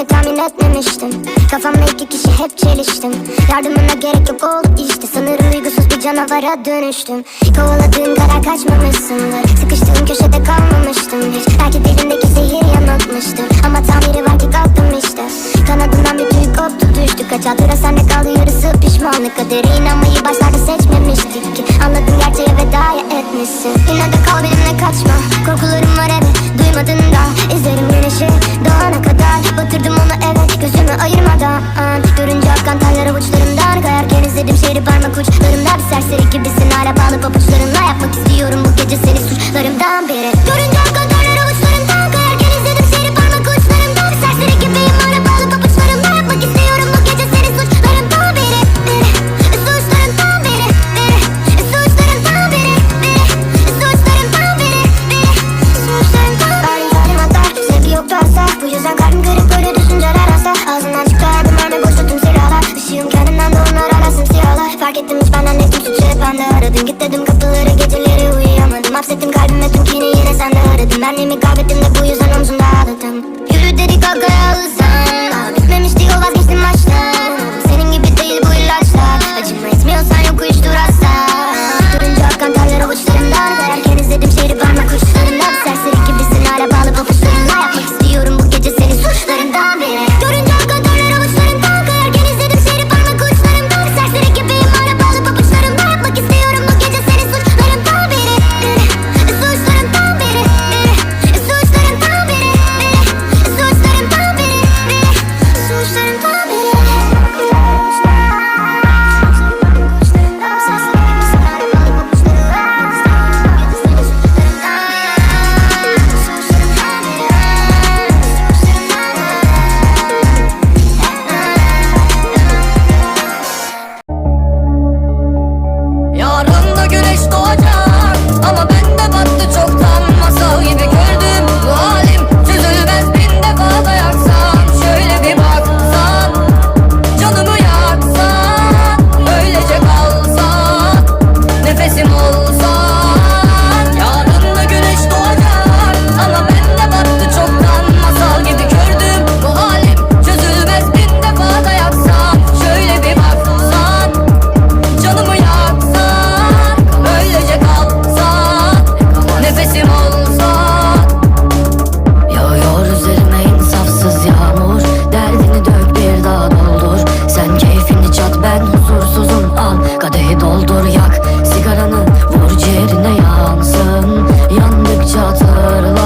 biteceğini tahmin etmemiştim. Kafamla iki kişi hep çeliştim. Yardımına gerek yok oldu işte. Sanırım duygusuz bir canavara dönüştüm. Kovaladığın kadar kaçmamışsındır. Sıkıştığım köşede kalmamıştım hiç. Belki dilindeki zehir yanıltmıştır. Ama tamiri var ki kalktım işte. Kanadından bir tüy koptu düştü. Kaç hatıra sende kaldı yarısı pişmanlık. Kadere inanmayı başlarda seçmemiştik ki. Anladım gerçeğe veda etmişsin. Yine kal benimle kaçma. Korkularım var evet duymadın da İzlerim güneşi ayırmadan Görünce akan taller avuçlarımdan Kayarken izledim şehri parmak uçlarımda. Bir serseri gibisin hala bağlı pabuçlarımla Yapmak istiyorum. Bu gece seni suçlarımdan biri Görünce Она не мигает, ты todo